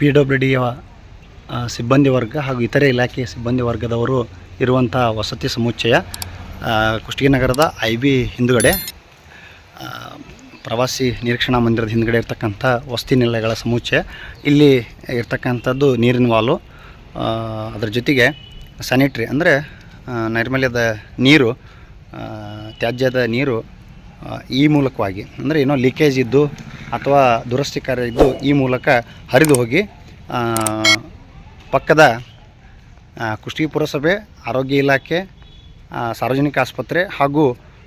P W ಡಿಯ ಸಿಬ್ಬಂದಿ ವರ್ಗ ಹಾಗೂ ಇತರೆ ಇಲಾಖೆಯ ಸಿಬ್ಬಂದಿ ವರ್ಗದವರು ಇರುವಂಥ ವಸತಿ ಸಮುಚ್ಚಯ ಕುಷ್ಟಗಿ ನಗರದ ಐ ಬಿ ಹಿಂದುಗಡೆ ಪ್ರವಾಸಿ ನಿರೀಕ್ಷಣಾ ಮಂದಿರದ ಹಿಂದುಗಡೆ ಇರ್ತಕ್ಕಂಥ ವಸತಿ ನಿಲಯಗಳ ಸಮುಚ್ಚಯ, ಇಲ್ಲಿ ಇರ್ತಕ್ಕಂಥದ್ದು ನೀರಿನ ವಾಲು ಅದರ ಜೊತೆಗೆ ಸ್ಯಾನಿಟ್ರಿ ಅಂದರೆ ನೈರ್ಮಲ್ಯದ ನೀರು ತ್ಯಾಜ್ಯದ ನೀರು ಈ ಮೂಲಕವಾಗಿ, ಅಂದರೆ ಏನೋ ಲೀಕೇಜ್ ಇದ್ದು ಅಥವಾ ದುರಸ್ತಿ ಕಾರ್ಯ ಇದ್ದು ಈ ಮೂಲಕ ಹರಿದು ಹೋಗಿ ಪಕ್ಕದ ಕುಷ್ಟಗಿ ಪುರಸಭೆ, ಆರೋಗ್ಯ ಇಲಾಖೆ ಸಾರ್ವಜನಿಕ ಆಸ್ಪತ್ರೆ ಹಾಗೂ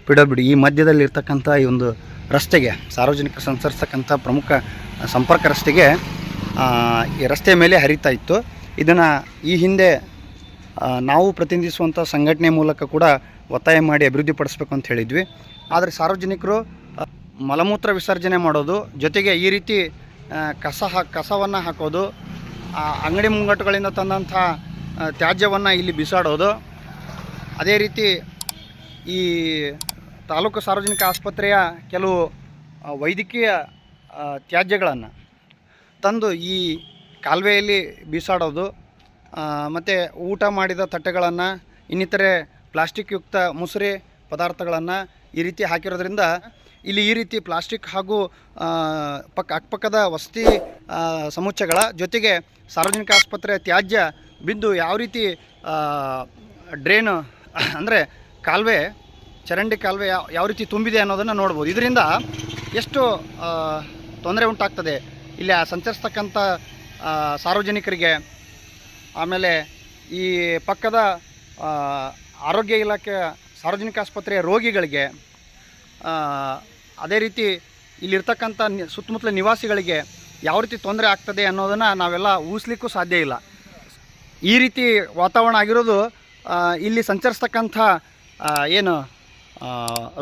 ಪಿ ಡಬ್ಲ್ಯೂ ಡಿ, ಈ ಮಧ್ಯದಲ್ಲಿರ್ತಕ್ಕಂಥ ಈ ಒಂದು ರಸ್ತೆಗೆ, ಸಾರ್ವಜನಿಕ ಸಂಚರಿಸ್ತಕ್ಕಂಥ ಪ್ರಮುಖ ಸಂಪರ್ಕ ರಸ್ತೆಗೆ ಈ ರಸ್ತೆಯ ಮೇಲೆ ಹರಿತಾ ಇತ್ತು. ಇದನ್ನು ಈ ಹಿಂದೆ ನಾವು ಪ್ರತಿನಿಧಿಸುವಂಥ ಸಂಘಟನೆ ಮೂಲಕ ಕೂಡ ಒತ್ತಾಯ ಮಾಡಿ ಅಭಿವೃದ್ಧಿಪಡಿಸ್ಬೇಕು ಅಂತ ಹೇಳಿದ್ವಿ. ಆದರೆ ಸಾರ್ವಜನಿಕರು ಮಲಮೂತ್ರ ವಿಸರ್ಜನೆ ಮಾಡೋದು, ಜೊತೆಗೆ ಈ ರೀತಿ ಕಸ ಹಾ, ಕಸವನ್ನು ಹಾಕೋದು ಅಂಗಡಿ ಮುಂಗಟ್ಟುಗಳಿಂದ ತಂದಂಥ ತ್ಯಾಜ್ಯವನ್ನು ಇಲ್ಲಿ ಬಿಸಾಡೋದು. ಅದೇ ರೀತಿ ಈ ತಾಲೂಕು ಸಾರ್ವಜನಿಕ ಆಸ್ಪತ್ರೆಯ ಕೆಲವು ವೈದ್ಯಕೀಯ ತ್ಯಾಜ್ಯಗಳನ್ನು ತಂದು ಈ ಕಾಲುವೆಯಲ್ಲಿ ಬೀಸಾಡೋದು ಮತ್ತು ಊಟ ಮಾಡಿದ ತಟ್ಟೆಗಳನ್ನು, ಇನ್ನಿತರೆ ಪ್ಲಾಸ್ಟಿಕ್ ಯುಕ್ತ ಮುಸುರೆ ಪದಾರ್ಥಗಳನ್ನು ಈ ರೀತಿ ಹಾಕಿರೋದ್ರಿಂದ ಇಲ್ಲಿ ಈ ರೀತಿ ಪ್ಲಾಸ್ಟಿಕ್ ಹಾಗೂ ಪಕ್ಕ ಅಕ್ಕಪಕ್ಕದ ವಸತಿ ಸಮುಚ್ಚಗಳ ಜೊತೆಗೆ ಸಾರ್ವಜನಿಕ ಆಸ್ಪತ್ರೆ ತ್ಯಾಜ್ಯ ಬಿದ್ದು ಯಾವ ರೀತಿ ಡ್ರೈನ್, ಅಂದರೆ ಕಾಲುವೆ, ಚರಂಡಿ ಕಾಲುವೆ ಯಾವ ಯಾವ ರೀತಿ ತುಂಬಿದೆ ಅನ್ನೋದನ್ನು ನೋಡ್ಬೋದು. ಇದರಿಂದ ಎಷ್ಟು ತೊಂದರೆ ಉಂಟಾಗ್ತದೆ. ಇಲ್ಲಿ ಸಂಚರಿಸ್ತಕ್ಕಂಥ ಸಾರ್ವಜನಿಕರಿಗೆ ಆಮೇಲೆ ಈ ಪಕ್ಕದ ಆರೋಗ್ಯ ಇಲಾಖೆ ಸಾರ್ವಜನಿಕ ಆಸ್ಪತ್ರೆಯ ರೋಗಿಗಳಿಗೆ ಅದೇ ರೀತಿ ಇಲ್ಲಿರ್ತಕ್ಕಂಥ ಸುತ್ತಮುತ್ತಲ ನಿವಾಸಿಗಳಿಗೆ ಯಾವ ರೀತಿ ತೊಂದರೆ ಆಗ್ತದೆ ಅನ್ನೋದನ್ನು ನಾವೆಲ್ಲ ಊಹಿಸ್ಲಿಕ್ಕೂ ಸಾಧ್ಯ ಇಲ್ಲ. ಈ ರೀತಿ ವಾತಾವರಣ ಆಗಿರೋದು ಇಲ್ಲಿ ಸಂಚರಿಸ್ತಕ್ಕಂಥ ಏನು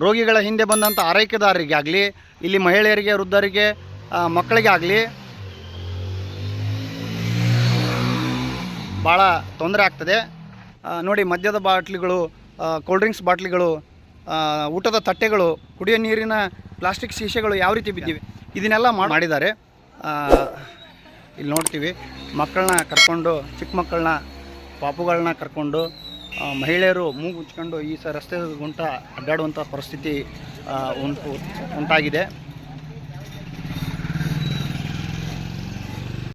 ರೋಗಿಗಳ ಹಿಂದೆ ಬಂದಂಥ ಆರೈಕೆದಾರರಿಗೆ ಆಗಲಿ ಇಲ್ಲಿ ಮಹಿಳೆಯರಿಗೆ ವೃದ್ಧರಿಗೆ ಆ, ಭಾಳ ತೊಂದರೆ ಆಗ್ತದೆ. ನೋಡಿ ಮದ್ಯದ ಬಾಟ್ಲಿಗಳು ಕೋಲ್ಡ್ ಡ್ರಿಂಕ್ಸ್ ಬಾಟ್ಲಿಗಳು ಊಟದ ತಟ್ಟೆಗಳು, ಕುಡಿಯೋ ನೀರಿನ ಪ್ಲಾಸ್ಟಿಕ್ ಶೀಶೆಗಳು ಯಾವ ರೀತಿ ಬಿದ್ದಿವೆ ಇದನ್ನೆಲ್ಲ ಮಾಡ್- ಮಾಡಿದ್ದಾರೆ. ಇಲ್ಲಿ ನೋಡ್ತೀವಿ. ಮಕ್ಕಳನ್ನ ಕರ್ಕೊಂಡು, ಚಿಕ್ಕ ಮಕ್ಕಳನ್ನ ಪಾಪುಗಳನ್ನ ಕರ್ಕೊಂಡು ಮಹಿಳೆಯರು ಮೂಗು ಮುಚ್ಕೊಂಡು ಈ ಸ ರಸ್ತೆ ಗುಂಟ ಅಡ್ಡಾಡುವಂಥ ಪರಿಸ್ಥಿತಿ ಉಂಟು, ಉಂಟಾಗಿದೆ.